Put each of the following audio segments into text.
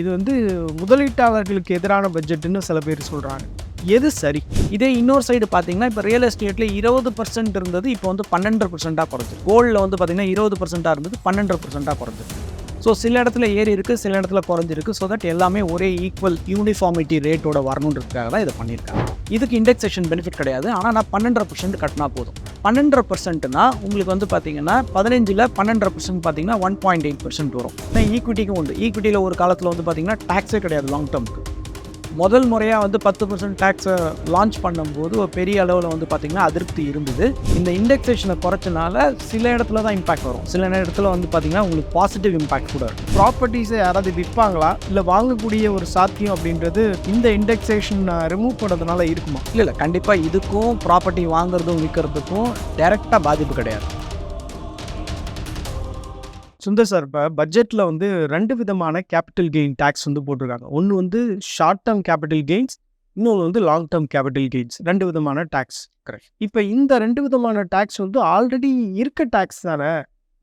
இது வந்து முதலீட்டாளர்களுக்கு எதிரான பட்ஜெட்டுன்னு சில பேர் சொல்கிறாங்க எது சரி? இதே இன்னொரு சைடு பார்த்தீங்கன்னா இப்போ ரியல் எஸ்டேட்டில் இருபது பர்சன்ட் இருந்தது இப்போ வந்து பன்னெண்டு பர்சன்ட்டாக குறைஞ்சு. கோல்டில் வந்து பார்த்தீங்கன்னா இருபது பர்சன்ட்டாக இருந்தது பன்னெண்டு பர்சென்ட்டாக குறைஞ்சிது ஸோ சில இடத்துல ஏறி இருக்குது சில இடத்துல குறைஞ்சிருக்கு. ஸோ தட் எல்லாமே ஒரே ஈக்குவல் யூனிஃபார்மிட்டி ரேட்டோட வரணுன்றதுக்காக தான் இதை பண்ணியிருக்காங்க. இதுக்கு இண்டெக்ஸேஷன் பெனிஃபிட் கிடையாது. ஆனால் நான் பன்னெண்டரை பர்சன்ட் கட்டினா போதும். பன்னெண்டரை பர்சன்ட்னா உங்களுக்கு வந்து பார்த்தீங்கன்னா பதினஞ்சில் பன்னெண்டரை பர்சன்ட் பார்த்தீங்கன்னா ஒன் பாயிண்ட் எயிட் பர்சன்ட் வரும். ஈக்விட்டிக்கும் உண்டு. ஈக்விட்டியில் ஒரு காலத்தில் வந்து பார்த்தீங்கன்னா டேக்ஸே கிடையாது லாங் டேர்முக்கு முதல் முறையாக வந்து பத்து பர்சன்ட் டேக்ஸை லான்ச் பண்ணும்போது ஒரு பெரிய அளவில் வந்து பார்த்திங்கன்னா அதிருப்தி இருந்தது. இந்த இண்டெக்ஸேஷனை குறைச்சனால சில இடத்துல தான் இம்பாக்ட் வரும். சில இடத்துல வந்து பார்த்திங்கன்னா உங்களுக்கு பாசிட்டிவ் இம்பாக்ட் கூட இருக்கும். ப்ராப்பர்ட்டிஸை யாராவது விற்பாங்களா இல்லை வாங்கக்கூடிய ஒரு சாத்தியம் அப்படின்றது இந்த இண்டெக்ஸேஷன் ரிமூவ் பண்ணதுனால இருக்குமா? இல்லை இல்லை. கண்டிப்பாக இதுக்கும் ப்ராப்பர்ட்டி வாங்குறதும் விற்கிறதுக்கும் டைரெக்டாக பாதிப்பு கிடையாது. சுந்தர் சார் இப்போ பட்ஜெட்டில் வந்து ரெண்டு விதமான கேபிட்டல் கெயின் டேக்ஸ் வந்து போட்டிருக்காங்க. ஒன்று வந்து ஷார்ட் டேர்ம் கேபிட்டல் கெயின்ஸ் இன்னொன்று வந்து லாங் டேர்ம் கேபிட்டல் கெயின்ஸ் ரெண்டு விதமான டேக்ஸ் Correct. இப்போ இந்த ரெண்டு விதமான டேக்ஸ் வந்து ஆல்ரெடி இருக்க டேக்ஸ் தானே?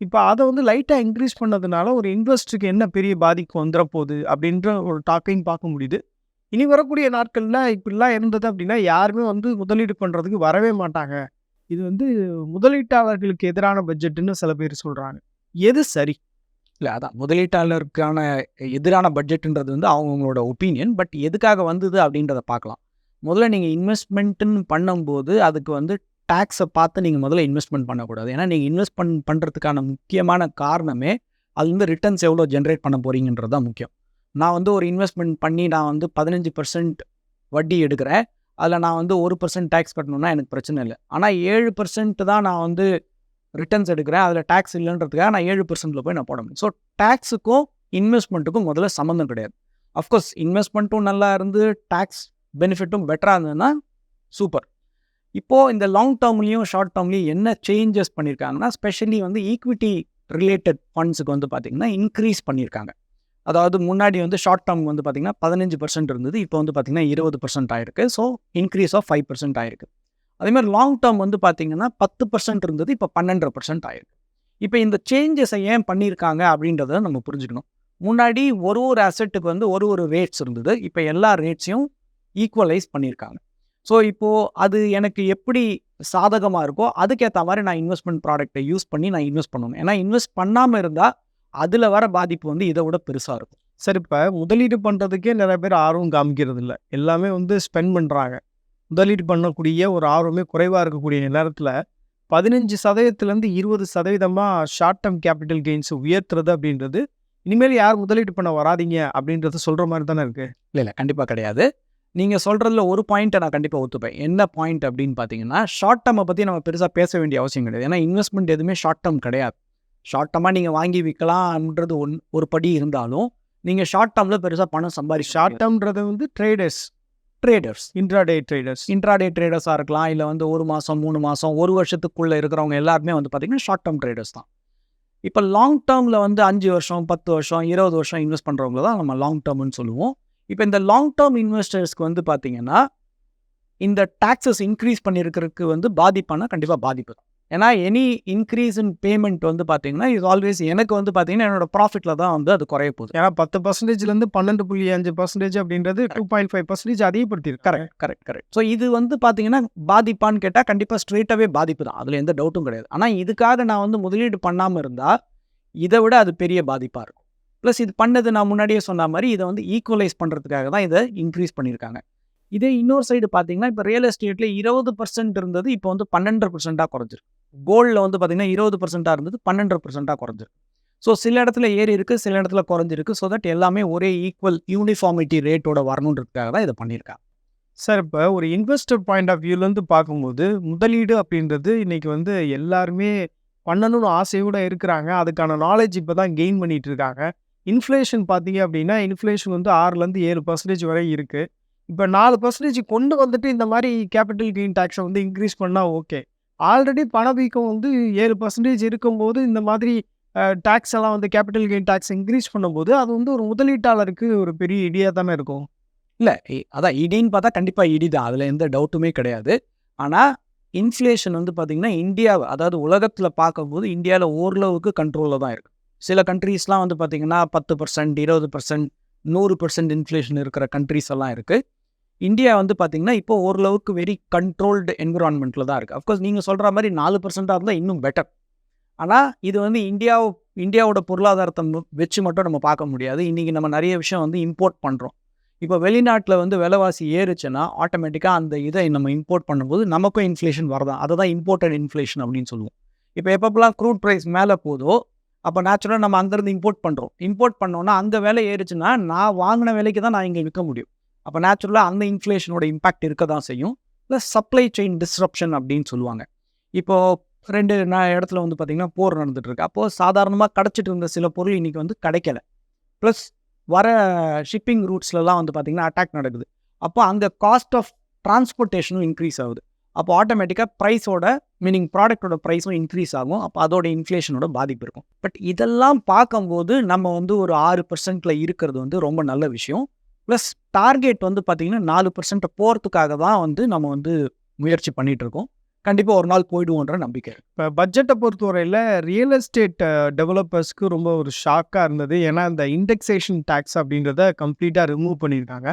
இப்போ அதை வந்து லைட்டாக இன்க்ரீஸ் பண்ணதுனால ஒரு இன்வெஸ்டருக்கு என்ன பெரிய பாதிப்பு வந்துட போகுது அப்படின்ற ஒரு டாக்கையும் பார்க்க முடியுது. இனி வரக்கூடிய நாட்களில் இப்படிலாம் இருந்தது அப்படின்னா யாருமே வந்து முதலீடு பண்ணுறதுக்கு வரவே மாட்டாங்க. இது வந்து முதலீட்டாளர்களுக்கு எதிரான பட்ஜெட்டுன்னு சில பேர் சொல்கிறாங்க எது சரி? இல்லை அதான். முதலீட்டாளருக்கான எதிரான பட்ஜெட்டுன்றது வந்து அவங்களோட ஒப்பீனியன் பட் எதுக்காக வந்தது அப்படின்றத பார்க்கலாம். முதல்ல நீங்கள் இன்வெஸ்ட்மெண்ட்டுன்னு பண்ணும்போது அதுக்கு வந்து டேக்ஸை பார்த்து நீங்கள் முதல்ல இன்வெஸ்ட்மெண்ட் பண்ணக்கூடாது. ஏன்னா நீங்கள் இன்வெஸ்ட் பண் பண்ணுறதுக்கான முக்கியமான காரணமே அது வந்து ரிட்டர்ன்ஸ் எவ்வளோ ஜென்ரேட் பண்ண போகிறீங்கன்றது தான் முக்கியம். நான் வந்து ஒரு இன்வெஸ்ட்மெண்ட் பண்ணி நான் வந்து பதினஞ்சு பர்சன்ட் வட்டி எடுக்கிறேன். அதில் நான் வந்து ஒரு பர்சன்ட் டேக்ஸ் கட்டணும்னா எனக்கு பிரச்சனை இல்லை. ஆனால் ஏழு பர்சன்ட் தான் நான் வந்து ரிட்டர்ன்ஸ் எடுக்கிறேன் அதில் டேக்ஸ் இல்லைன்றதுக்காக நான் ஏழு பர்சன்ட்டில் போய் நான் போட முடியும். ஸோ டேக்ஸுக்கும் இன்வெஸ்ட்மெண்ட்டுக்கும் முதல்ல சம்மந்தம் கிடையாது. அஃப்கோர்ஸ் இன்வெஸ்ட்மெண்ட்டும் நல்லா இருந்து டேக்ஸ் பெனிஃபிட்டும் பெட்டராக இருந்ததுன்னா சூப்பர் இப்போது இந்த லாங் டேர்ம்லேயும் ஷார்ட் டேர்ம்லேயும் என்ன சேஞ்சஸ் பண்ணியிருக்காங்கன்னா ஸ்பெஷலி வந்து ஈக்விட்டி ரிலேட்டட் ஃபண்ட்ஸுக்கு வந்து பார்த்திங்கன்னா இன்க்ரீஸ் பண்ணியிருக்காங்க அதாவது முன்னாடி வந்து ஷார்ட் டேர்முக்கு வந்து பார்த்திங்கன்னா பதினஞ்சு பர்சன்ட் இருந்தது இப்போ வந்து பார்த்திங்கன்னா இருபது பர்சன்ட் ஆயிருக்கு. So increase of five percent ஆயிருக்கு. அதே மாதிரி லாங் டேர்ம் வந்து பார்த்தீங்கன்னா பத்து பர்சன்ட் இருந்தது இப்போ பன்னெண்டரை பர்சன்ட் ஆயிருக்கு. இப்போ இந்த சேஞ்சஸை ஏன் பண்ணியிருக்காங்க அப்படின்றத நம்ம புரிஞ்சுக்கணும். முன்னாடி ஒரு ஒரு அசெட்டுக்கு வந்து ஒரு ஒரு ரேட்ஸ் இருந்தது இப்போ எல்லா ரேட்ஸையும் ஈக்குவலைஸ் பண்ணியிருக்காங்க ஸோ இப்போது அது எனக்கு எப்படி சாதகமாக இருக்கோ அதுக்கேற்ற மாதிரி நான் இன்வெஸ்ட்மெண்ட் ப்ராடக்ட்டை யூஸ் பண்ணி நான் இன்வெஸ்ட் பண்ணணும். ஏன்னா இன்வெஸ்ட் பண்ணாமல் இருந்தால் அதில் வர பாதிப்பு வந்து இதை விட பெருசாக இருக்கும். சரி இப்போ முதலீடு பண்ணுறதுக்கே நிறைய பேர் ஆர்வம் காமிக்கிறது இல்லை எல்லாமே வந்து ஸ்பெண்ட் பண்ணுறாங்க முதலீடு பண்ணக்கூடிய ஒரு ஆர்வமே குறைவாக இருக்கக்கூடிய நேரத்தில் பதினஞ்சு சதவீதத்துலேருந்து இருபது சதவீதமாக ஷார்ட் டேர்ம் கேபிட்டல் கெயின்ஸ் உயர்த்துறது அப்படின்றது. இனிமேல் யார் முதலீடு பண்ண வராதீங்க அப்படின்றத சொல்கிற மாதிரி தானே இருக்குது இல்லை இல்லை. கண்டிப்பாக கிடையாது. நீங்கள் சொல்கிறதுல ஒரு பாயிண்ட்டை நான் கண்டிப்பாக ஒத்துப்பேன். என்ன பாயிண்ட் அப்படின்னு பார்த்தீங்கன்னா ஷார்ட் டேர்மை பற்றி நம்ம பெருசாக பேச வேண்டிய அவசியம் கிடையாது. ஏன்னா இன்வெஸ்ட்மெண்ட் எதுவுமே ஷார்ட் டேர்ம் கிடையாது. ஷார்ட் டேர்மாக நீங்கள் வாங்கி விற்கலாம்ன்றது ஒன் ஒரு படி இருந்தாலும் நீங்கள் ஷார்ட் டேர்மில் பெருசாக பணம் சம்பாதி ஷார்ட் டேர்ம்ன்றது வந்து traders traders intraday traders intraday ட்ரேடர்ஸாக இருக்கலாம். இல்லை வந்து ஒரு மாதம் மூணு மாதம் ஒரு வருஷத்துக்குள்ளே இருக்கிறவங்க எல்லாருமே வந்து பார்த்திங்கன்னா ஷார்ட் டேர்ம் ட்ரேடர்ஸ் தான். இப்போ லாங் டேர்மில் வந்து அஞ்சு வருஷம் பத்து வருஷம் இருபது வருஷம் இன்வெஸ்ட் பண்ணுறவங்க தான் நம்ம லாங் டேர்ம்னு சொல்லுவோம். இப்போ இந்த லாங் டேர்ம் இன்வெஸ்டர்ஸ்க்கு வந்து பார்த்தீங்கன்னா இந்த டாக்ஸஸ் இன்க்ரீஸ் பண்ணியிருக்கிறதுக்கு வந்து பாதிப்பானா கண்டிப்பாக பாதிப்பு தான். ஏன்னா எனி இன்க்ரீஸ் இன் பேமெண்ட் வந்து பார்த்தீங்கன்னா இது ஆல்வேஸ் எனக்கு வந்து பார்த்தீங்கன்னா என்னோட ப்ராஃபிட்டில் தான் வந்து அது குறைய போகுது. ஏன்னா பத்து பர்சன்டேஜ்லேருந்து பன்னெண்டு புள்ளி அஞ்சு பர்சன்டேஜ் அப்படின்றது டூ பாயிண்ட் ஃபைவ் பர்சன்டேஜ் அதிகப்படுத்தியிருக்கு. கரெக்ட் கரெக்ட் கரெக்ட் ஸோ இது வந்து பார்த்தீங்கன்னா பாதிப்பான்னு கேட்டால் கண்டிப்பாக ஸ்ட்ரெயிட்டாகவே பாதிப்பு தான். அதில் எந்த டவுட்டும் கிடையாது. ஆனால் இதுக்காக நான் வந்து முதலீடு பண்ணாமல் இருந்தால் இதை விட அது பெரிய பாதிப்பாக இருக்கும். ப்ளஸ் இது பண்ணது நான் முன்னாடியே சொன்ன மாதிரி இதை வந்து ஈக்குவலைஸ் பண்ணுறதுக்காக தான் இதை இன்க்ரீஸ் பண்ணியிருக்காங்க. இதே இன்னொரு சைடு பார்த்தீங்கன்னா இப்போ ரியல் எஸ்டேட்டில் இருபது பர்சன்ட் இருந்தது இப்போ வந்து பன்னெண்டரை பர்சன்ட்டாக குறைஞ்சிருக்கு. கோல்டில் வந்து பார்த்தீங்கன்னா இருபது பர்சன்ட்டாக இருந்தது பன்னெண்டரை பர்சன்ட்டாக குறைஞ்சிருக்கு. ஸோ சில இடத்துல ஏறி இருக்குது சில இடத்துல குறைஞ்சிருக்கு ஸோ தட் எல்லாமே ஒரே ஈக்குவல் யூனிஃபார்மிட்டி ரேட்டோட வரணுன்றதுக்காக தான் இதை பண்ணியிருக்காங்க. சார் இப்போ ஒரு இன்வெஸ்டர் பாயிண்ட் ஆஃப் வியூலேருந்து பார்க்கும்போது முதலீடு அப்படின்றது இன்றைக்கி வந்து எல்லாருமே பண்ணணும்னு ஆசையோடு இருக்கிறாங்க. அதுக்கான நாலேஜ் இப்போ தான் கெயின் பண்ணிகிட்டு இருக்காங்க. இன்ஃப்ளேஷன் பார்த்தீங்க அப்படின்னா இன்ஃப்ளேஷன் வந்து ஆறுலேருந்து ஏழு பர்சன்டேஜ் வரை இருக்குது இப்போ நாலு பர்சன்டேஜ் கொண்டு வந்துட்டு இந்த மாதிரி கேபிட்டல் கெயின் டேக்ஸை வந்து இன்க்ரீஸ் பண்ணால் ஓகே ஆல்ரெடி பணவீக்கம் வந்து ஏழு பர்சன்டேஜ் இருக்கும்போது இந்த மாதிரி டேக்ஸ் எல்லாம் வந்து கேபிட்டல் கெயின் டேக்ஸ் இன்க்ரீஸ் பண்ணும்போது அது வந்து ஒரு முதலீட்டாளருக்கு ஒரு பெரிய இடியாக தானே இருக்கும். இல்லை அதான் இடின்னு பார்த்தா கண்டிப்பாக இடி தான். அதில் எந்த டவுட்டுமே கிடையாது. ஆனால் இன்ஃப்ளேஷன் வந்து பார்த்திங்கன்னா இந்தியாவை அதாவது உலகத்தில் பார்க்கும்போது இந்தியாவில் ஓரளவுக்கு கண்ட்ரோலில் தான் இருக்குது சில கண்ட்ரீஸ்லாம் வந்து பார்த்திங்கன்னா பத்து பர்சன்ட் இருபது பர்சன்ட் நூறு பர்சன்ட் இன்ஃப்ளேஷன் இருக்கிற கண்ட்ரிஸ் எல்லாம் இருக்குது இந்தியா வந்து பார்த்தீங்கன்னா இப்போ ஓரளவுக்கு வெரி கண்ட்ரோல்டு என்விரான்மெண்ட்டில் தான் இருக்குது அஃப்கோர்ஸ் நீங்கள் சொல்கிற மாதிரி நாலு பர்சன்ட்டாக இருந்தால் இன்னும் பெட்டர் ஆனால் இது வந்து இந்தியா இந்தியாவோட பொருளாதாரத்தை வச்சு மட்டும் நம்ம பார்க்க முடியாது. இன்றைக்கி நம்ம நிறைய விஷயம் வந்து இம்போர்ட் பண்ணுறோம் இப்போ வெளிநாட்டில் வந்து விலைவாசி ஏறுச்சுன்னா ஆட்டோமேட்டிக்காக அந்த இதை நம்ம இம்போர்ட் பண்ணும்போது நமக்கும் இன்ஃப்ளேஷன் வரதான். அதை தான் இம்போர்ட்டட் இன்ஃப்ளேஷன் அப்படின்னு சொல்லுவோம். இப்போ எப்பப்பெல்லாம் க்ரூட் ப்ரைஸ் மேலே போதோ அப்போ நேச்சுரலாக நம்ம அங்கேருந்து இம்போர்ட் பண்ணுறோம் இம்போர்ட் பண்ணோன்னா அங்கே விலை ஏறுச்சுன்னா நான் வாங்கின விலைக்கு தான் நான் இங்கே விற்க முடியும். அப்போ நேச்சுரலாக அந்த இன்ஃப்ளேஷனோட இம்பாக்ட் இருக்க தான் செய்யும். ப்ளஸ் சப்ளை செயின் டிஸ்ரப்ஷன் அப்படின்னு சொல்லுவாங்க. இப்போது ரெண்டு நான் இடத்துல வந்து பார்த்திங்கன்னா போர் நடந்துகிட்ருக்கு அப்போது சாதாரணமாக கிடச்சிட்டு இருந்த சில பொருள் இன்றைக்கி வந்து கிடைக்கல. ப்ளஸ் வர ஷிப்பிங் ரூட்ஸ்லலாம் வந்து பார்த்திங்கன்னா அட்டாக் நடக்குது. அப்போ அந்த காஸ்ட் ஆஃப் டிரான்ஸ்போர்ட்டேஷனும் இன்க்ரீஸ் ஆகுது. அப்போ ஆட்டோமேட்டிக்காக ப்ரைஸோட மீனிங் ப்ராடக்ட்டோட ப்ரைஸும் இன்க்ரீஸ் ஆகும். அப்போ அதோட இன்ஃப்ளேஷனோட பாதிப்பு இருக்கும். பட் இதெல்லாம் பார்க்கும்போது நம்ம வந்து ஒரு ஆறு பர்சன்ட்டில் இருக்கிறது வந்து ரொம்ப நல்ல விஷயம். ப்ளஸ் டார்கெட் வந்து பார்த்திங்கன்னா நாலு பர்சன்ட்டை போகிறதுக்காக தான் வந்து நம்ம வந்து முயற்சி பண்ணிட்டு இருக்கோம் கண்டிப்பாக ஒரு நாள் போயிடுவோன்ற நம்பிக்கை. இப்போ பட்ஜெட்டை பொறுத்தவரையில் ரியல் எஸ்டேட் டெவலப்பர்ஸ்க்கு ரொம்ப ஒரு ஷாக்காக இருந்தது. ஏன்னா இந்த இண்டெக்ஸேஷன் டேக்ஸ் அப்படின்றத கம்ப்ளீட்டாக ரிமூவ் பண்ணியிருக்காங்க.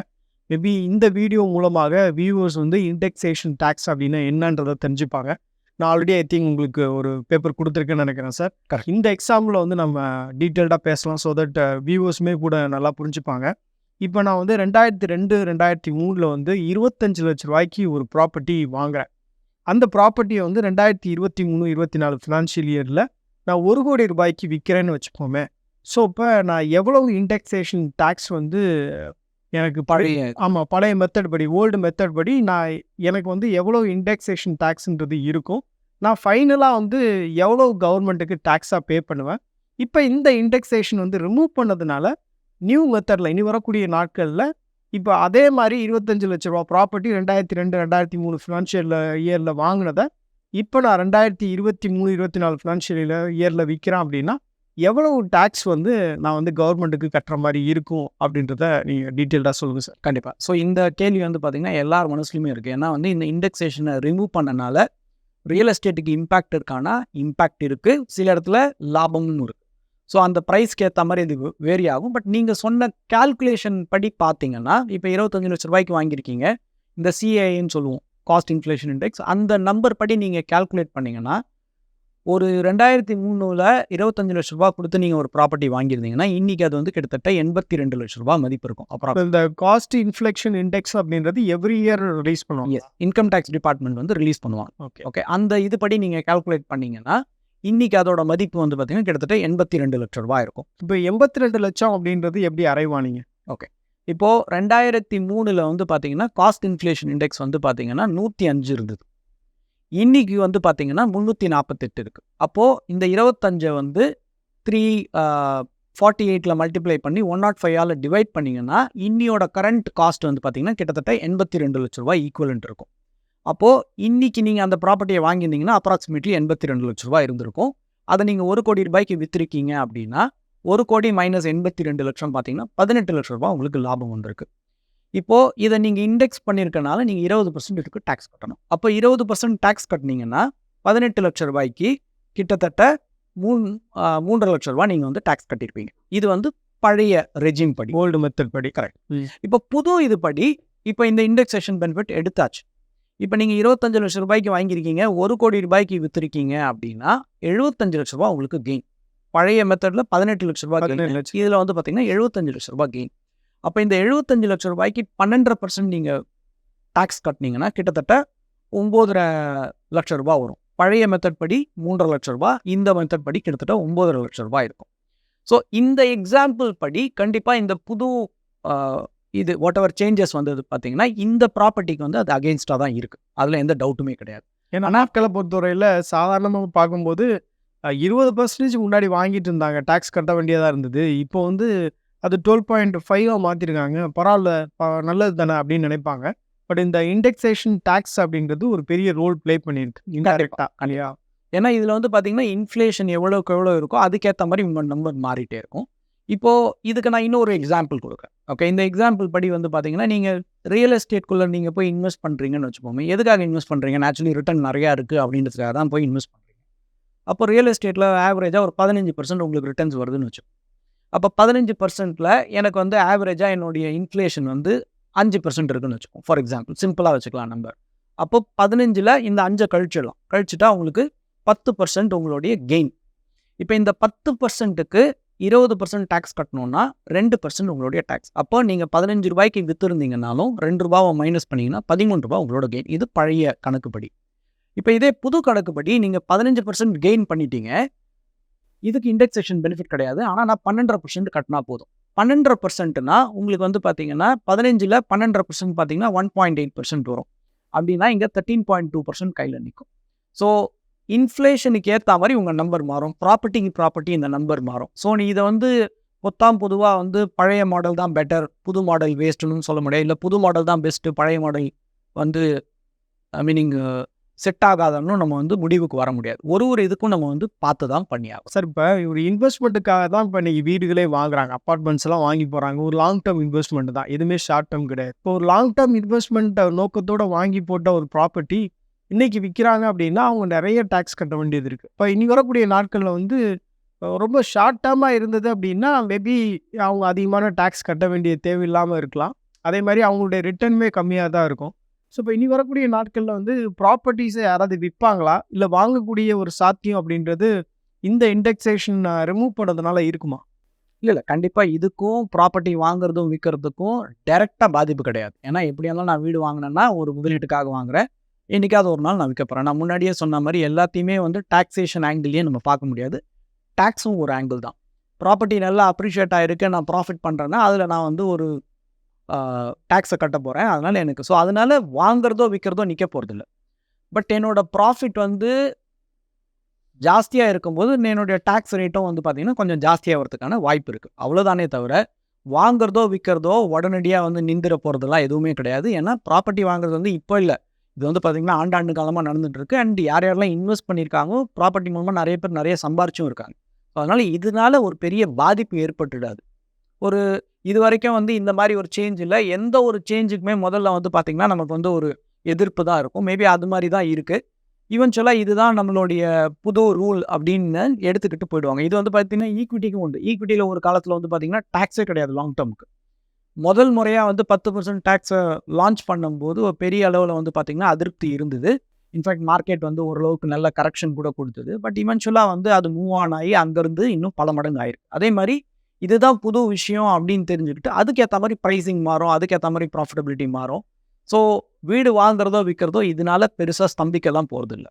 மேபி இந்த வீடியோ மூலமாக வியூவர்ஸ் வந்து இண்டெக்ஸேஷன் டேக்ஸ் அப்படின்னா என்னன்றதை தெரிஞ்சுப்பாங்க. நான் ஆல்ரெடி ஐ திங்க் உங்களுக்கு ஒரு பேப்பர் கொடுத்துருக்கேன்னு நினைக்கிறேன் சார். இந்த எக்ஸாம்பிள் வந்து நம்ம டீட்டெயில்டாக பேசலாம் ஸோ தட் வியூவர்ஸுமே கூட நல்லா புரிஞ்சுப்பாங்க. இப்போ நான் வந்து ரெண்டாயிரத்தி ரெண்டு ரெண்டாயிரத்தி மூணில் வந்து இருபத்தஞ்சு லட்ச ரூபாய்க்கு ஒரு ப்ராப்பர்ட்டி வாங்குறேன். அந்த ப்ராப்பர்ட்டியை வந்து ரெண்டாயிரத்தி இருபத்தி மூணு இருபத்தி நாலு ஃபினான்ஷியல் இயரில் நான் ஒரு கோடி ரூபாய்க்கு விற்கிறேன்னு வச்சுப்போமே ஸோ இப்போ நான் எவ்வளவு இண்டெக்ஸேஷன் டேக்ஸ் வந்து எனக்கு பழைய பழைய ஆமாம் பழைய மெத்தட் படி ஓல்டு மெத்தட் படி நான் எனக்கு வந்து எவ்வளோ இண்டெக்ஸேஷன் டேக்ஸ்ன்றது இருக்கும். நான் ஃபைனலாக வந்து எவ்வளோ கவர்மெண்ட்டுக்கு டேக்ஸாக பே பண்ணுவேன். இப்போ இந்த இண்டெக்ஸேஷன் வந்து ரிமூவ் பண்ணதுனால நியூ மெத்தடில் இனி வரக்கூடிய நாட்களில் இப்போ அதே மாதிரி இருபத்தஞ்சு லட்ச ரூபா ப்ராப்பர்ட்டி ரெண்டாயிரத்தி ரெண்டு ரெண்டாயிரத்தி மூணு ஃபினான்ஷியல் இயரில் வாங்கினதை இப்போ நான் ரெண்டாயிரத்தி இருபத்தி மூணு இருபத்தி நாலு ஃபினான்ஷியல் இயரில் விற்கிறேன் அப்படின்னா எவ்வளவு டேக்ஸ் வந்து நான் வந்து கவர்மெண்ட்டுக்கு கட்டுற மாதிரி இருக்கும் அப்படின்றத நீங்கள் டீட்டெயில்டாக சொல்லுங்கள் சார் கண்டிப்பாக ஸோ இந்த கேள்வி வந்து பார்த்திங்கன்னா எல்லார் மனசுலையுமே இருக்குது ஏன்னா வந்து இந்த இண்டெக்ஸேஷனை ரிமூவ் பண்ணனால ரியல் எஸ்டேட்டுக்கு இம்பேக்ட் இருக்கானா? இம்பேக்ட் இருக்குது சில இடத்துல லாபமும் இருக்குது ஸோ அந்த ப்ரைஸ்க்கு ஏற்ற மாதிரி இது வேரி ஆகும். பட் நீங்கள் சொன்ன கால்குலேஷன் படி பார்த்தீங்கன்னா இப்போ இருபத்தஞ்சு லட்ச ரூபாய்க்கு வாங்கியிருக்கீங்க. இந்த சிஏன்னு சொல்லுவோம். காஸ்ட் இன்ஃப்ளேஷன் இண்டெக்ஸ் அந்த நம்பர் படி நீங்கள் கால்குலேட் பண்ணீங்கன்னா ஒரு ரெண்டாயிரத்தி மூணில் இருபத்தஞ்சு லட்ச ரூபா கொடுத்து நீங்கள் ஒரு ப்ராப்பர்ட்டி வாங்கியிருந்தீங்கன்னா இன்றைக்கி அது வந்து கிட்டத்தட்ட எண்பத்தி ரெண்டு லட்ச ரூபா மதிப்பு இருக்கும். அப்புறம் இந்த காஸ்ட் இன்ஃப்ளெக்ஷன் இண்டெக்ஸ் அப்படின்றது எவ்ரி இயர் ரிலீஸ் பண்ணுவாங்க. இன்கம் டேக்ஸ் டிபார்ட்மெண்ட் வந்து ரிலீஸ் பண்ணுவாங்க. ஓகே ஓகே அந்த இதுபடி நீங்கள் கால்குலேட் பண்ணீங்கன்னா இன்னைக்கு அதோட மதிப்பு வந்து பார்த்தீங்கன்னா கிட்டத்தட்ட எண்பத்தி ரெண்டு லட்ச ரூபாய் இருக்கும். இப்போ எண்பத்தி ரெண்டு லட்சம் அப்படின்றது எப்படி அரைவானீங்க? இப்போது ரெண்டாயிரத்தி மூணில் வந்து பார்த்தீங்கன்னா காஸ்ட் இன்ஃப்ளேஷன் இண்டெக்ஸ் வந்து பார்த்தீங்கன்னா நூற்றி அஞ்சு இருந்தது. இன்னைக்கு வந்து பார்த்தீங்கன்னா முந்நூற்றி நாற்பத்தெட்டு இருக்குது அப்போது இந்த இருபத்தஞ்சை வந்து த்ரீ ஃபார்ட்டி எயிட்டில் மல்டிப்ளை பண்ணி ஒன் நாட் ஃபைவால் டிவைட் பண்ணிங்கன்னா இன்னியோட கரண்ட் காஸ்ட் வந்து பார்த்தீங்கன்னா கிட்டத்தட்ட எண்பத்தி ரெண்டு லட்ச ரூபாய் ஈக்குவலண்ட் இருக்கும். அப்போது இன்னைக்கு நீங்கள் அந்த ப்ராப்பர்ட்டியை வாங்கியிருந்தீங்கன்னா அப்ராக்சிமேட்லி எண்பத்தி ரெண்டு லட்ச ரூபாய் இருந்திருக்கும். அதை நீங்கள் ஒரு கோடி ரூபாய்க்கு விற்றுருக்கீங்க அப்படின்னா ஒரு கோடி மைனஸ் எண்பத்தி ரெண்டு லட்சம் பார்த்தீங்கன்னா பதினெட்டு லட்ச ரூபாய் உங்களுக்கு லாபம் வந்திருக்கு. இப்போது இதை நீங்கள் இண்டெக்ஸ் பண்ணியிருக்கனால நீங்கள் இருபது பர்சன்ட் இதுக்கு டேக்ஸ் கட்டணும். அப்போ இருபது பர்சன்ட் டேக்ஸ் கட்டினீங்கன்னா பதினெட்டு லட்ச ரூபாய்க்கு கிட்டத்தட்ட மூணு மூன்றரை லட்ச ரூபாய் நீங்கள் வந்து டேக்ஸ் கட்டியிருப்பீங்க. இது வந்து பழைய ரெஜிம் படி. ஓல்டு மெத்தட் படி. கரெக்ட் இப்போ புது இது படி இப்போ இந்த இண்டெக்ஸேஷன் பெனிஃபிட் எடுத்தாச்சு. இப்போ நீங்கள் இருபத்தஞ்சு லட்ச ரூபாய்க்கு வாங்கியிருக்கீங்க ஒரு கோடி ரூபாய்க்கு விற்றுருக்கீங்க அப்படின்னா எழுபத்தஞ்சு லட்ச ரூபாய் உங்களுக்கு கெயின் பழைய மெத்தடில் பதினெட்டு லட்ச ரூபாய் லட்சம். இதில் வந்து பார்த்தீங்கன்னா எழுபத்தஞ்சு லட்ச ரூபாய் கெயின் அப்போ இந்த எழுபத்தஞ்சு லட்ச ரூபாய்க்கு பன்னெண்டரை பர்சன்ட் நீங்கள் டேக்ஸ் கட்டினீங்கன்னா கிட்டத்தட்ட ஒம்போதரை லட்ச ரூபாய் வரும். பழைய மெத்தட் படி மூன்றரை லட்ச ரூபாய் இந்த மெத்தட் படி கிட்டத்தட்ட ஒம்போதரை லட்ச ரூபாய் இருக்கும். ஸோ இந்த எக்ஸாம்பிள் படி கண்டிப்பாக இந்த புது இது வாட் எவர் சேஞ்சஸ் வந்தது பார்த்தீங்கன்னா இந்த ப்ராப்பர்ட்டிக்கு வந்து அது அகெயின்ஸ்டாக தான் இருக்குது அதில் எந்த டவுட்டுமே கிடையாது. ஏன்னா நாட்களை பொறுத்தவரையில் சாதாரணமாக பார்க்கும்போது இருபது பர்சன்டேஜ் முன்னாடி வாங்கிட்டு இருந்தாங்க. டேக்ஸ் கட்ட வேண்டியதாக இருந்தது. இப்போ வந்து அது டுவெல் பாயிண்ட் ஃபைவாக மாற்றிருக்காங்க பரவாயில்ல நல்லது தானே அப்படின்னு நினைப்பாங்க. பட் இந்த இண்டெக்ஸேஷன் டேக்ஸ் அப்படின்றது ஒரு பெரிய ரோல் ப்ளே பண்ணியிருக்கு. இன்டெரக்டாக இல்லையா? ஏன்னா இதில் வந்து பார்த்தீங்கன்னா இன்ஃப்ளேஷன் எவ்வளோக்கு எவ்வளோ இருக்கோ அதுக்கேற்ற மாதிரி நம்பர் மாறிட்டே இருக்கும். இப்போது இதுக்கு நான் இன்னொரு எக்ஸாம்பிள் கொடுக்குறேன். ஓகே இந்த எக்ஸாம்பிள் படி வந்து பார்த்தீங்கன்னா நீங்கள் ரியல் எஸ்டேட்குள்ளே நீங்கள் போய் இன்வெஸ்ட் பண்ணுறீங்கன்னு வச்சுப்போமே எதுக்காக இன்வெஸ்ட் பண்ணுறீங்க நேச்சுரலி ரிட்டர்ன் நிறையா இருக்குது அப்படின்றதுக்காக தான் போய் இன்வெஸ்ட் பண்ணுறீங்க அப்போ ரியல் எஸ்டேட்டில் ஆவரேஜாக ஒரு பதினஞ்சு பர்சன்ட் உங்களுக்கு ரிட்டர்ன்ஸ் வருதுன்னு வச்சுக்கோங்க அப்போ பதினஞ்சு பர்சன்ட்டில் எனக்கு வந்து ஆவரேஜாக என்னுடைய இன்ஃப்ளேஷன் வந்து அஞ்சு பர்சன்ட் இருக்குன்னு வச்சுக்கோம் ஃபார் எக்ஸாம்பிள் சிம்பிளாக வச்சுக்கலாம் நம்பர் அப்போ பதினஞ்சில் இந்த அஞ்சை கழிச்சிடலாம். கழிச்சுட்டா உங்களுக்கு பத்து பர்சன்ட் உங்களுடைய கெயின் இப்போ இந்த பத்து பர்சன்ட்டுக்கு இருபது பர்சன்ட் டேக்ஸ் கட்டணும்னா ரெண்டு பர்சன்ட் உங்களுடைய டேக்ஸ் அப்போ நீங்கள் பதினஞ்சு ரூபாய்க்கு விற்றுருந்தீங்கனாலும் ரெண்டு ரூபாவை மைனஸ் பண்ணிங்கன்னா பதிமூணு ரூபா உங்களோட கெயின் இது பழைய கணக்குப்படி. இப்போ இதே புது கணக்குப்படி நீங்கள் பதினஞ்சு பர்சன்ட் கெயின் பண்ணிட்டீங்க. இதுக்கு இண்டெக்ஸேஷன் பெனிஃபிட் கிடையாது. ஆனால் நான் பன்னெண்டரை பர்சன்ட் கட்டினா போதும். பன்னெண்டரை பர்சன்ட்னா உங்களுக்கு வந்து பார்த்தீங்கன்னா பதினஞ்சில் பன்னெண்டரை பர்சன்ட் பார்த்தீங்கன்னா ஒன் பாயிண்ட் எயிட் பர்சன்ட் வரும். அப்படின்னா இங்கே தேர்ட்டீன் பாயிண்ட் டூ பர்சன்ட் கையில் நிற்கும் ஸோ இன்ஃப்ளேஷனுக்கு ஏற்ற மாதிரி உங்கள் நம்பர் மாறும். ப்ராப்பர்ட்டிக்கு ப்ராப்பர்ட்டி இந்த நம்பர் மாறும். ஸோ நீ இதை வந்து பொத்தாம் பொதுவாக வந்து பழைய மாடல் தான் பெட்டர் புது மாடல் வேஸ்ட்டுன்னு சொல்ல முடியாது. இல்லை புது மாடல் தான் பெஸ்ட்டு பழைய மாடல் வந்து ஐ மீனிங் செட் ஆகாதன்னு நம்ம வந்து முடிவுக்கு வர முடியாது. ஒரு ஒரு இதுக்கும் நம்ம வந்து பார்த்து தான் பண்ணியாகும் சார் இப்போ ஒரு இன்வெஸ்ட்மெண்ட்டுக்காக தான் இப்போ இன்றைக்கி வீடுகளே வாங்குறாங்க. அப்பார்ட்மெண்ட்ஸ் எல்லாம் வாங்கி போகிறாங்க ஒரு லாங் டேர்ம் இன்வெஸ்ட்மெண்ட் தான். எதுவுமே ஷார்ட் டேர்ம் கிடையாது. இப்போ ஒரு லாங் டேர்ம் இன்வெஸ்ட்மெண்ட்டை நோக்கத்தோட வாங்கி போட்ட ஒரு ப்ராப்பர்ட்டி இன்றைக்கி விற்கிறாங்க அப்படின்னா அவங்க நிறைய டேக்ஸ் கட்ட வேண்டியது இருக்குது இப்போ இனி வரக்கூடிய நாட்களில் வந்து ரொம்ப ஷார்ட் டேர்மாக இருந்தது அப்படின்னா மேபி அவங்க அதிகமான டேக்ஸ் கட்ட வேண்டிய தேவையில்லாமல் இருக்கலாம். அதே மாதிரி அவங்களுடைய ரிட்டர்னுமே கம்மியாக தான் இருக்கும். ஸோ இப்போ இனி வரக்கூடிய நாட்களில் வந்து ப்ராப்பர்ட்டிஸை யாராவது விற்பாங்களா இல்லை வாங்கக்கூடிய ஒரு சாத்தியம் அப்படின்றது இந்த இண்டெக்ஸேஷன் ரிமூவ் பண்ணதுனால இருக்குமா? இல்லை இல்லை. கண்டிப்பாக இதுக்கும் ப்ராப்பர்ட்டி வாங்குறதும் விற்கிறதுக்கும் டைரெக்டாக பாதிப்பு கிடையாது. ஏன்னா எப்படியா இருந்தாலும் நான் வீடு வாங்கினேன்னா ஒரு முதலீட்டுக்காக வாங்குறேன். என்றைக்காவது ஒரு நாள் நான் விற்க போகிறேன் நான் முன்னாடியே சொன்ன மாதிரி எல்லாத்தையுமே வந்து டாக்ஸேஷன் ஆங்கிள்லேயே நம்ம பார்க்க முடியாது. டேக்ஸும் ஒரு ஆங்கிள் தான். ப்ராப்பர்ட்டி நல்லா அப்ரிஷியேட் ஆகிருக்கு நான் ப்ராஃபிட் பண்ணுறேன்னா அதில் நான் வந்து ஒரு டேக்ஸை கட்ட போகிறேன் அதனால் எனக்கு ஸோ அதனால் வாங்குறதோ விற்கிறதோ நிற்க போகிறதில்ல பட் என்னோட ப்ராஃபிட் வந்து ஜாஸ்தியாக இருக்கும்போது என்னுடைய டேக்ஸ் ரேட்டும் வந்து பார்த்திங்கன்னா கொஞ்சம் ஜாஸ்தியாக வரதுக்கான வாய்ப்பு இருக்குது அவ்வளோதானே தவிர வாங்குறதோ விற்கிறதோ உடனடியாக வந்து நிந்திர போகிறதெல்லாம் எதுவுமே கிடையாது. ஏன்னா ப்ராப்பர்ட்டி வாங்குறது வந்து இப்போ இல்லை. இது வந்து பார்த்திங்கன்னா ஆண்டாண்டு காலமாக நடந்துட்டு இருக்கு அண்ட் யார் யாரெல்லாம் இன்வெஸ்ட் பண்ணியிருக்காங்களோ ப்ராப்பர்ட்டி மூலமாக நிறைய பேர் நிறைய சம்பாரிச்சும் இருக்காங்க. ஸோ அதனால் இதனால ஒரு பெரிய பாதிப்பு ஏற்பட்டுடாது. ஒரு இது வரைக்கும் வந்து இந்த மாதிரி ஒரு சேஞ்ச் இல்லை. எந்த ஒரு சேஞ்சுக்குமே முதல்ல வந்து பார்த்திங்கன்னா நமக்கு வந்து ஒரு எதிர்ப்பு தான் இருக்கும். மேபி அது மாதிரி தான் இருக்குது ஈவென்ச்சுவலாக இதுதான் நம்மளுடைய புது ரூல் அப்படின்னு எடுத்துக்கிட்டு போயிடுவாங்க. இது வந்து பார்த்தீங்கன்னா ஈக்விட்டிக்கும் உண்டு. ஈக்விட்டியில் ஒரு காலத்தில் வந்து பார்த்தீங்கன்னா டேக்ஸே கிடையாது லாங் டேர்முக்கு முதல் முறையாக வந்து பத்து பர்சன்ட் டேக்ஸை லான்ச் பண்ணும்போது ஒரு பெரிய அளவில் வந்து பார்த்திங்கன்னா அதிருப்தி இருந்தது. இன்ஃபேக்ட் மார்க்கெட் வந்து ஓரளவுக்கு நல்ல கரெக்ஷன் கூட கொடுத்தது. பட் இவென்ச்சுவலாக வந்து அது மூவ் ஆன் ஆகி அங்கேருந்து இன்னும் பல மடங்கு ஆயிருக்கு. அதே மாதிரி இதுதான் புது விஷயம் அப்படின்னு தெரிஞ்சுக்கிட்டு அதுக்கேற்ற மாதிரி ப்ரைஸிங் மாறும் அதுக்கேற்ற மாதிரி ப்ராஃபிட்டபிலிட்டி மாறும். ஸோ வீடு வாங்குறதோ விற்கிறதோ இதனால பெருசாக ஸ்தம்பிக்கலாம் போகிறதில்ல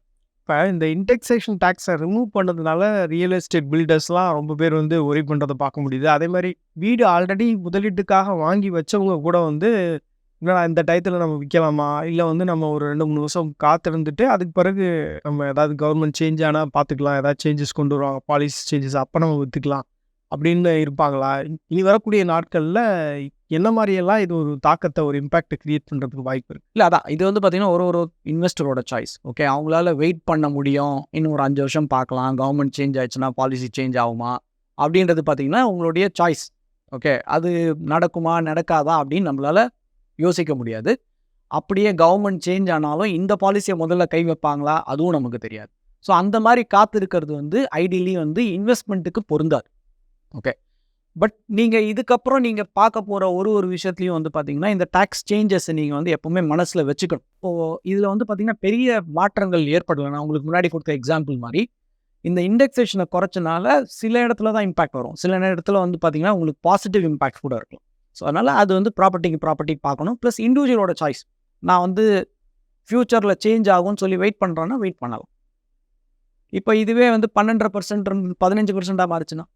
இப்போ இந்த இன்டெக்ஸேஷன் டேக்ஸை ரிமூவ் பண்ணதுனால ரியல் எஸ்டேட் பில்டர்ஸ்லாம் ரொம்ப பேர் வந்து ஒரி பண்ணுறதை பார்க்க முடியுது. அதே மாதிரி வீடு ஆல்ரெடி முதலீட்டுக்காக வாங்கி வச்சவங்க கூட வந்து என்னடா இந்த டயத்தில் நம்ம விற்கலாமா இல்லை வந்து நம்ம ஒரு ரெண்டு மூணு வருஷம் காத்திருந்துட்டு அதுக்கு பிறகு நம்ம ஏதாவது கவர்மெண்ட் சேஞ்ச் ஆனால் பார்த்துக்கலாம் ஏதாவது சேஞ்சஸ் கொண்டு வருவாங்க. பாலிசி சேஞ்சஸ் அப்போ நம்ம விற்றுக்கலாம் அப்படின்னு இருப்பாங்களா? இனி வரக்கூடிய நாட்களில் என்ன மாதிரியெல்லாம் இது ஒரு தாக்கத்தை ஒரு இம்பாக்ட் கிரியேட் பண்ணுறதுக்கு வாய்ப்பு இருக்குது இல்லை அதான். இது வந்து பார்த்தீங்கன்னா ஒரு ஒரு இன்வெஸ்டரோட சாய்ஸ் ஓகே அவங்களால வெயிட் பண்ண முடியும். இன்னும் ஒரு அஞ்சு வருஷம் பார்க்கலாம். கவர்மெண்ட் சேஞ்ச் ஆயிடுச்சுன்னா பாலிசி சேஞ்ச் ஆகுமா? அப்படின்றது பார்த்தீங்கன்னா உங்களுடைய சாய்ஸ் ஓகே அது நடக்குமா நடக்காதா அப்படின்னு நம்மளால யோசிக்க முடியாது. அப்படியே கவர்மெண்ட் சேஞ்ச் ஆனாலும் இந்த பாலிசியை முதல்ல கை வைப்பாங்களா? அதுவும் நமக்கு தெரியாது. ஸோ அந்த மாதிரி காத்திருக்கிறது வந்து ஐடியலி வந்து இன்வெஸ்ட்மெண்ட்டுக்கு பொருந்தாது ஓகே பட் நீங்கள் இதுக்கப்புறம் நீங்கள் பார்க்க போகிற ஒரு ஒரு விஷயத்துலையும் வந்து பார்த்தீங்கன்னா இந்த டேக்ஸ் சேஞ்சஸ் நீங்கள் வந்து எப்பவுமே மனசில் வச்சுக்கணும். இப்போது இதில் வந்து பார்த்தீங்கன்னா பெரிய மாற்றங்கள் ஏற்படலை. நான் உங்களுக்கு முன்னாடி கொடுத்த எக்ஸாம்பிள் மாதிரி. இந்த இண்டெக்ஸேஷனை குறைச்சனால சில இடத்துல தான் இம்பாக்ட் வரும். சில இடத்துல வந்து பார்த்தீங்கன்னா உங்களுக்கு பாசிட்டிவ் இம்பாக்ட் கூட இருக்கும். ஸோ அதனால் அது வந்து ப்ராப்பர்ட்டிக்கு ப்ராப்பர்ட்டி பார்க்கணும். ப்ளஸ் இண்டிவிஜுவலோட சாய்ஸ் நான் வந்து ஃப்யூச்சரில் சேஞ்ச் ஆகும்னு சொல்லி வெயிட் பண்ணுறேன்னா வெயிட் பண்ணலாம். இப்போ இதுவே வந்து பன்னெண்டரை பர்சன்ட் பதினஞ்சு பர்சன்ட்டாக மாறிச்சுன்னா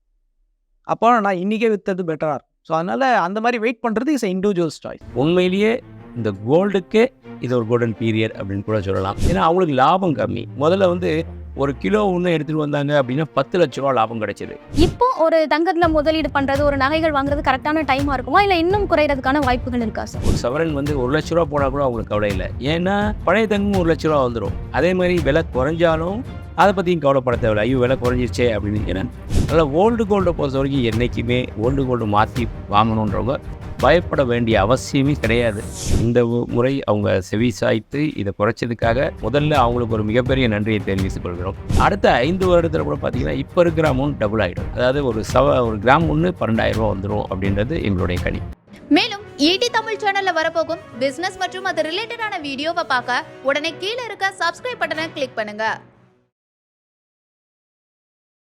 அப்போ நான் இன்றைக்கே விற்றது பெட்டராக இருக்கும். ஸோ அதனால் அந்த மாதிரி வெயிட் பண்ணுறது இஸ் இண்டிவிஜுவல்ஸ் சாய்ஸ் உண்மையிலேயே இந்த கோல்டுக்கே இது ஒரு கோல்டன் பீரியட் அப்படின்னு கூட சொல்லலாம். ஏன்னா அவங்களுக்கு லாபம் கம்மி. முதல்ல வந்து ஒரு கிலோ ஒன்று எடுத்துகிட்டு வந்தாங்க அப்படின்னா பத்து லட்ச ரூபா லாபம் கிடைச்சது. இப்போ ஒரு தங்கத்துல முதலீடு பண்றது ஒரு நகைகள் வாங்குறது கரெக்டான டைமா இருக்குமா? இல்ல இன்னும் குறையறதுக்கான வாய்ப்புகள் இருக்கா சார் ஒரு சவரன் வந்து ஒரு லட்ச ரூபா போனால் கூட அவங்களுக்கு கவலை இல்லை. ஏன்னா பழைய தங்கம் ஒரு லட்ச ரூபா வந்துடும் அதே மாதிரி விலை குறைஞ்சாலும் அதை பற்றியும் கவலைப்பட தேவையில்ல. ஐயோ விலை குறைஞ்சிருச்சே அப்படின்னு ஏன்னா அதனால் ஓல்டு கோல்டை பொறுத்த வரைக்கும் என்றைக்குமே ஓல்டு கோல்டு மாற்றி வாங்கணுன்றவங்க பயப்பட வேண்டிய அவசியமே கிடையாது. இந்த முறை அவங்க செவிசாய்த்து இதை குறைச்சதுக்காக முதல்ல அவங்களுக்கு ஒரு மிகப்பெரிய நன்றியை தெரிவித்துக் கொள்கிறோம். அடுத்த ஐந்து வருடத்தில் கூட பார்த்தீங்கன்னா இப்போ இருக்கிற அமௌண்ட் டபுள் ஆகிடும் அதாவது ஒரு சவ ஒரு கிராம் ஒன்று பன்னெண்டாயிரம் ரூபா வந்துடும் அப்படின்றது எங்களுடைய கணி மேலும் ஈடி தமிழ் சேனல்ல வரப்போகும் பிசினஸ் மற்றும் அது ரிலேட்டடான வீடியோவை பார்க்க உடனே கீழே இருக்க சப்ஸ்கிரைப் பட்டனை கிளிக் பண்ணுங்க.